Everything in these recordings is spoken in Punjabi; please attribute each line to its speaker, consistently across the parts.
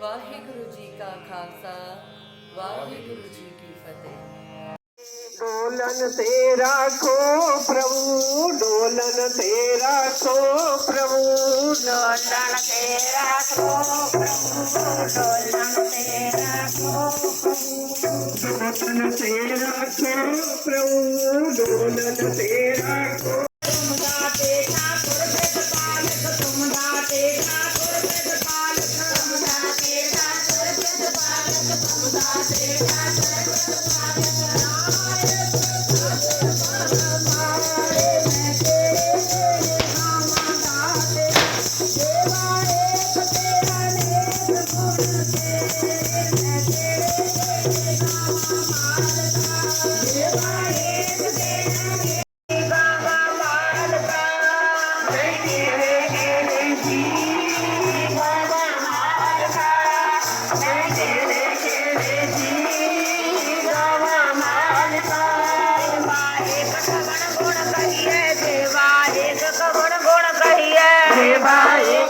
Speaker 1: ਵਾਹਿਗੁਰੂ ਜੀ ਕਾ ਖਾਲਸਾ ਵਾਹਿਗੁਰੂ ਜੀ ਕੀ ਫਤਿਹ।
Speaker 2: ਡੋਲਨ ਤੇ ਰਾਖੋ ਪ੍ਰਭੂ ਡੋਲਨ ਤੇ ਰਾਖੋ ਪ੍ਰਭੂ। ਡੋਲਨ ਤੇ ਰਾਖੋ ਪ੍ਰਭੂ ਡੋਲਨ ਤੇ ਰਾਖੋ ਪ੍ਰਭੂ। ਡੋਲਨ ਤੇ ਰਾਖੋ ਪ੍ਰਭੂ ਡੋਲਨ ਤੇ
Speaker 3: ਰਾਖੋ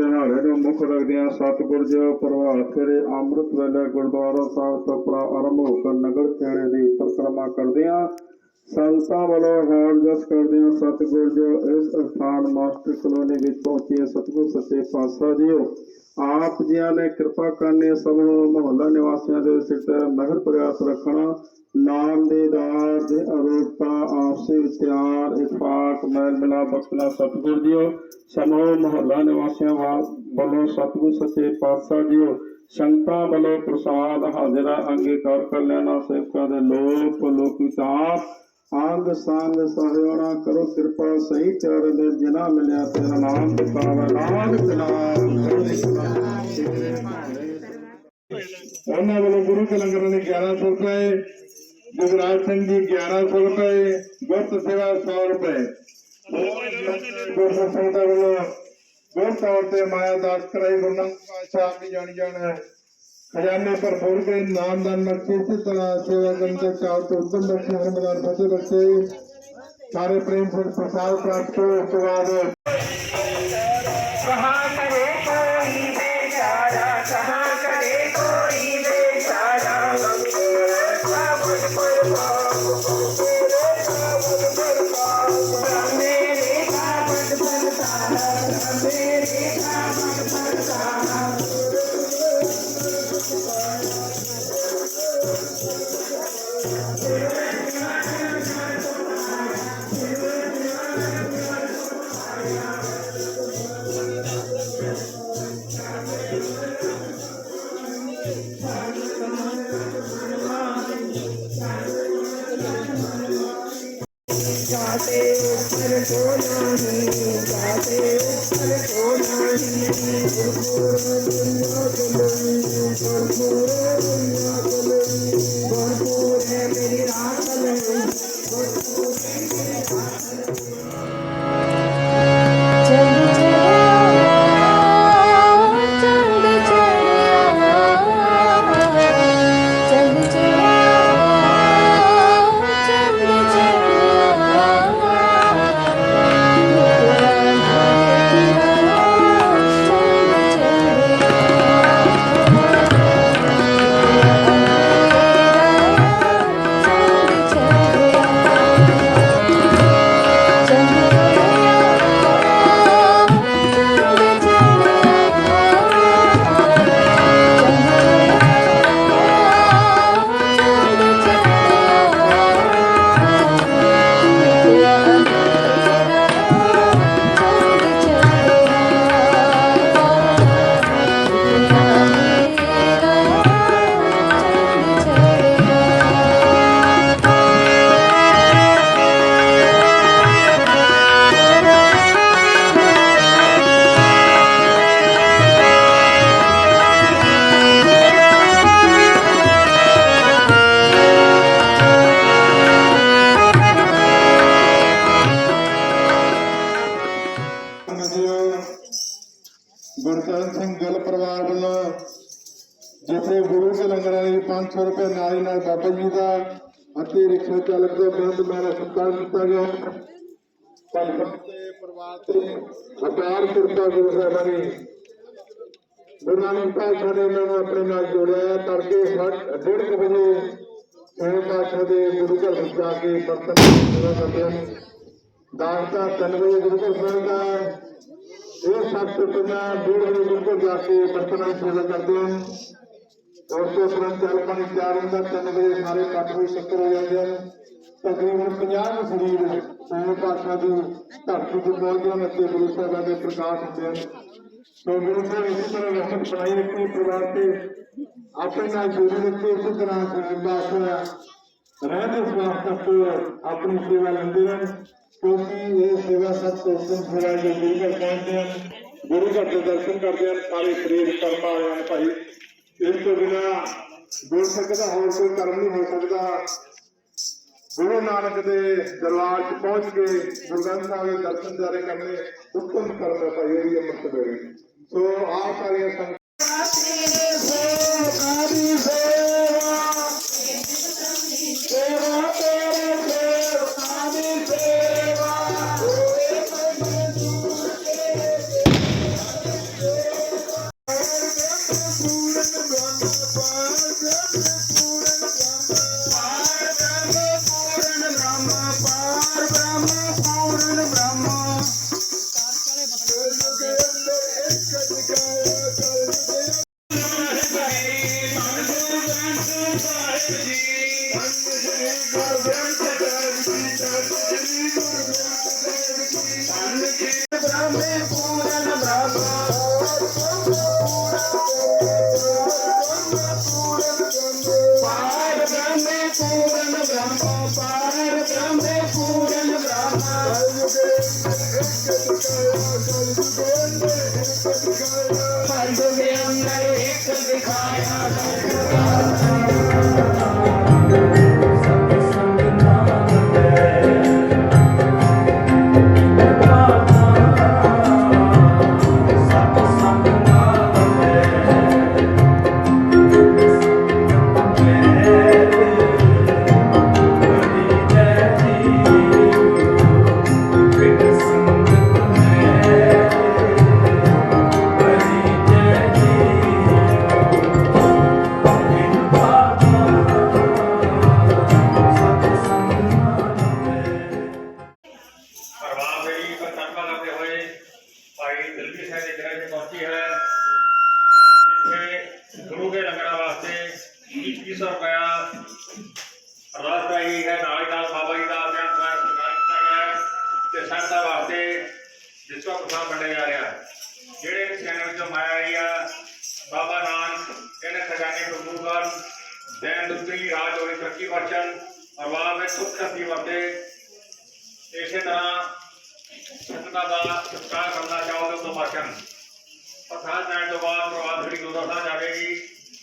Speaker 3: ਦਿਹਾੜੇ ਨੂੰ ਮੁੱਖ ਰੱਖਦਿਆਂ ਸਤਿਗੁਰ ਜੀ ਪ੍ਰਭਾਤ ਫੇਰੇ, ਅੰਮ੍ਰਿਤ ਵੇਲੇ ਗੁਰਦੁਆਰਾ ਸਾਹਿਬ ਤੋਂ ਆਪਣਾ ਆਰੰਭ ਹੋ ਕੇ ਨਗਰ ਖੇੜੇ ਦੀ ਪਰਿਕਰਮਾ ਕਰਦਿਆਂ ਸੰਤਾਂ ਵੱਲੋਂ ਹਾਰ ਜਸ ਕਰਦਿਆਂ ਸਤਿਗੁਰ ਜੀ ਇਸ ਸਥਾਨ ਮਾਸਟਰ ਕਲੋਨੀ ਵਿੱਚ ਪਹੁੰਚੇ ਸਤਿਗੁਰ ਸੱਚੇ ਪਾਤਸ਼ਾਹ ਜੀਓ। ਆਪ ਜੀਆਂ ਨੇ ਕਿਰਪਾ ਕਰਨੀ ਸਭ ਨੂੰ, ਮੁਹੱਲਾ ਨਿਵਾਸੀਆਂ ਦੇ ਸਿਰ ਮਹਿਰ ਪ੍ਰਯਾਸ ਰੱਖਣਾ। ਨਾਮ ਦੇ ਦਾਰ ਦੇ ਅਰੂਪਤਾ ਆਪਸੇ ਵਿਚਾਰ ਇਤਫਾਕ ਮੈਲ ਮਿਲਾ ਬਖਸ਼ਣਾ ਸਤਿਗੁਰ ਜੀਓ। ਸਮੂਹ ਮੁਹੱਲਾ ਨਿਵਾਸੀਆਂ ਵਾ- ਵੱਲੋਂ ਸਤਿਗੁਰ ਸੱਚੇ ਪਾਤਸ਼ਾਹ ਜੀਓ। ਸੰਗਤਾਂ ਵੱਲੋਂ ਪ੍ਰਸਾਦ ਹਾਜ਼ਰਾ ਅੰਗੀਕਾਰ ਕਰ ਲੈਣਾ, ਸੇਵਕਾਂ ਦੇ ਲੋਕ ਲੋਕਿਤਾ ਅੰਗ ਸੰਗ ਸਹਿਣਾ ਕਰੋ ਕਿਰਪਾ, ਸਹੀ ਚਾਰ ਦੇ ਜਿਨਾ ਮਿਲਿਆ ਤੇਰਾ ਨਾਮ ਬਤਾਵਾ। ਨਾਨਕ ਨਾਮ ਉਹਨਾਂ ਵੱਲੋਂ ਗੁਰੂ ਕੇ ਲੰਗਰ ਨੇ 1100 ਰੁਪਏ, ਜਗਰਾਜ ਸਿੰਘ ਜੀ 1100 ਰੁਪਏ, ਗੁਰਤ ਸੇਵਾ 100 ਰੁਪਏ। ਗੁਰੂ ਸੰਗਤਾਂ ਵੱਲੋਂ ਗੁਰ ਤੌਰ ਤੇ ਮਾਇਆ ਦਾਸ ਕਰਾਈ ਗੁਰੂ ਨਾਨਕ ਪਾਤਸ਼ਾਹ ਵੀ ਜਾਣੀ ਜਾਣ ਖਜ਼ਾਨੇ ਪਰ ਫੋੜ ਕੇ ਨਾਮ ਦਾਨ ਮਰਕੇ ਇਸੇ ਤਰ੍ਹਾਂ ਸੇਵਾ ਕਰਨ ਦੇ ਚਾਹ ਤੋਂ ਉਦਮ ਬਖਸ਼ੇ ਹਰਮਦਾਨ ਫਤਿਹ ਬਖਸ਼ੇ ਸਾਰੇ ਪ੍ਰੇਮ ਫਿਰ ਪ੍ਰਸਾਦ ਪ੍ਰਾਪਤ ਕਰੋ ਉਸ
Speaker 2: जाते ऊपर को नहीं जाते ऊपर को नहीं गुरपुर दुनिया चलोई गुरपुर दुनिया
Speaker 4: ਜਿੱਥੇ ਗੁਰੂ ਕੇ ਲੰਗਰਾਂ 500 ਰੁਪਏ ਨਾਲੀ ਨਾਲ ਬਾਬਾ ਜੀ ਦਾ ਅਤੇ ਰਿਕਸ਼ਾ ਚਾਲਕ ਦਾ ਬੰਦ ਮੇਰਾ ਸਤਿਕਾਰ ਕੀਤਾ ਗਿਆ। ਭਾਈ ਸਾਹਿਬ ਤੇ ਪਰਿਵਾਰ ਤੇ ਅਪਾਰ ਕਿਰਪਾ ਗੁਰੂ ਸਾਹਿਬਾਂ ਦੀ। ਗੁਰੂ ਨਾਨਕ ਪਾਤਸ਼ਾਹ ਨੇ ਇਹਨਾਂ ਨੂੰ ਆਪਣੇ ਨਾਲ ਜੋੜਿਆ। ਤੜਕੇ ਸੱਠ- ਡੇਢ ਕੁ ਵਜੇ ਸੋਹਣੇ ਪਾਤਸ਼ਾਹ ਦੇ ਗੁਰੂ ਘਰ ਵਿੱਚ ਜਾ ਕੇ ਬਰਤਨ ਦੀ ਕਰਦੇ ਹਨ ਦਾਸ ਦਾ ਤਿੰਨ ਵਜੇ ਗੁਰੂ ਘਰ ਪਹੁੰਚਦਾ ਹੈ। ਇਹ ਸੱਤ ਤੋਂ ਪਹਿਲਾਂ ਡੇਢ ਵਜੇ ਗੁਰੂ ਘਰ ਜਾ ਕੇ ਬਰਤਨ ਦੀ ਸੇਵਾ ਕਰਦੇ ਹਨ। ਉਸ ਤੋਂ ਉਪਰੰਤ ਜਲ ਪਾਣੀ ਤਿਆਰ ਹੁੰਦਾ, ਤਿੰਨ ਵਜੇ ਸਾਰੇ ਕੱਟ ਹੋਏ ਇਕੱਤਰ ਹੋ ਜਾਂਦੇ ਹਨ ਤਕਰੀਬਨ 50 ਨੂੰ ਸਰੀਰ ਸੋਹਣੇ ਪਾਤਸ਼ਾਹ ਦੀ ਧਰਤੀ ਤੇ ਪਹੁੰਚਦੇ ਹਨ ਅਤੇ ਗੁਰੂ ਸਾਹਿਬਾਂ ਦੇ ਪ੍ਰਕਾਸ਼ ਹੁੰਦੇ ਹਨ ਸੋ ਗੁਰੂ ਸਾਹਿਬ ਇਸੇ ਤਰ੍ਹਾਂ ਰਹਿਮਤ ਬਣਾਈ ਰੱਖੀ, ਪਰਿਵਾਰ ਤੇ ਆਪਣੇ ਨਾਲ ਜੋੜੀ ਰੱਖੇ, ਇਸੇ ਤਰ੍ਹਾਂ ਗੁਰਦਾਸ ਹੋਇਆ। ਰਹਿੰਦੇ ਸਵਾਸ ਤੱਕ ਆਪਣੀ ਸੇਵਾ ਲੈਂਦੇ ਹਨ ਕਿਉਂਕਿ ਇਹ ਸੇਵਾ ਸਭ ਤੋਂ ਉੱਤਮ ਸੇਵਾ ਜੋ ਗੁਰੂ ਘਰ ਪਹੁੰਚਦੇ ਹਨ ਗੁਰੂ ਘਰ ਦੇ ਦਰਸ਼ਨ ਕਰਦੇ ਹਨ ਸਾਰੇ ਸਰੀਰ, ਕਰਮ ਵਾਲੇ ਭਾਈ ਇਸ ਤੋਂ ਬਿਨਾ ਗੁਰ ਸਕਦਾ ਹੋਰ ਕੋਈ ਕਰਮ ਨਹੀਂ ਹੋ ਸਕਦਾ। ਗੁਰੂ ਨਾਨਕ ਦੇ ਦਰਬਾਰ 'ਚ ਪਹੁੰਚ ਕੇ ਗੁਰੂ ਗ੍ਰੰਥ ਸਾਹਿਬ ਦੇ ਦਰਸ਼ਨ ਜਾਰੇ ਕਰਨੇ ਉੱਤਮ ਕਰਮ ਹੈ ਭਾਈ, ਇਹ ਵੀ ਅੰਮ੍ਰਿਤ ਵੇਲੇ। ਸੋ ਆਪ ਸਾਰੀਆਂ
Speaker 5: ਗੁਰੂ ਦੇ ਲੰਗਰਾਂ ਵਾਸਤੇ 2100 ਰੁਪਇਆ ਅਰਦਾਸ ਕਰਾਈ ਹੈ, ਨਾਲ ਹੀ ਨਾਲ ਬਾਬਾ ਜੀ ਦਾ ਅਧਿਆਨ ਸਮਾਇਆ ਸਰਕਾਰ ਕੀਤਾ ਗਿਆ ਹੈ ਤੇ ਸੰਤਾਂ ਵਾਸਤੇ ਜਿਸ ਤੋਂ ਪ੍ਰਸਾਦ ਵੰਡਿਆ ਜਾ ਰਿਹਾ ਹੈ। ਜਿਹੜੇ ਚੈਨਲ ਵਿੱਚੋਂ ਮਾਇਆ ਆਈ ਆ, ਬਾਬਾ ਨਾਨਕ ਇਹਨਾਂ ਖਜ਼ਾਨੇ ਤੋਂ ਗੁਰੂ ਕਰਨ, ਦੈਨ ਦੁੱਤੀ ਰਾਜ ਹੋਈ ਤਰੱਕੀ ਬਚਨ ਪਰਵਾਹ ਵਿੱਚ ਸੁਖ ਸ਼ਕਤੀ ਵਰਤੇ ਇਸੇ ਤਰ੍ਹਾਂ ਸੰਗਤਾਂ ਦਾ ਸਤਿਕਾਰ ਕਰਨਾ ਚਾਹੋ ਤਾਂ ਤੋਂ ਬਚਨ ਪ੍ਰਸਾਦ ਲੈਣ ਤੋਂ ਬਾਅਦ ਪ੍ਰਵਾਦ ਸ੍ਰੀ ਗੁਰੂ ਸਾਹਿਬ ਜਾਵੇਗੀ।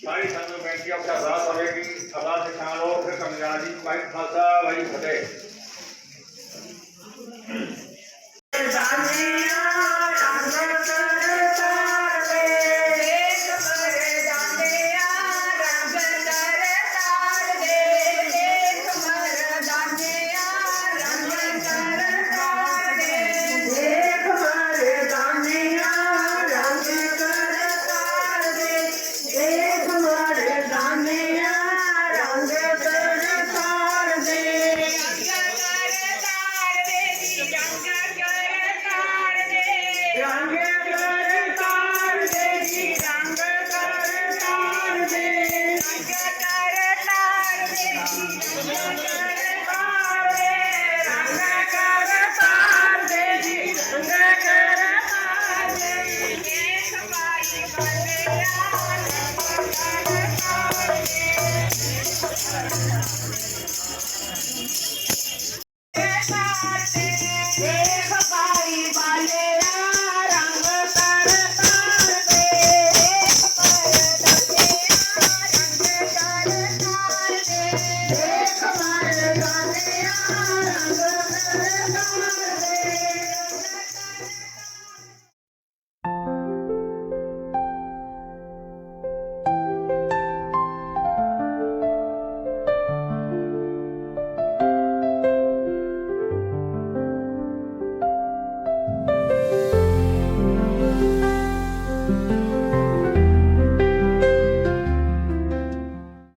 Speaker 5: ਸਾਰੀ ਸੰਗਤ ਬੇਨਤੀ ਆਪਣਾ ਸਾਥ ਹੋਵੇਗੀ ਅਰਦਾਸ ਸਿਖਾਣ ਲੋ ਫਿਰ ਕਮਿਆਣਾ ਜੀ। ਭਾਈ ਖਾਲਸਾ ਭਾਈ ਫਤਿਹ।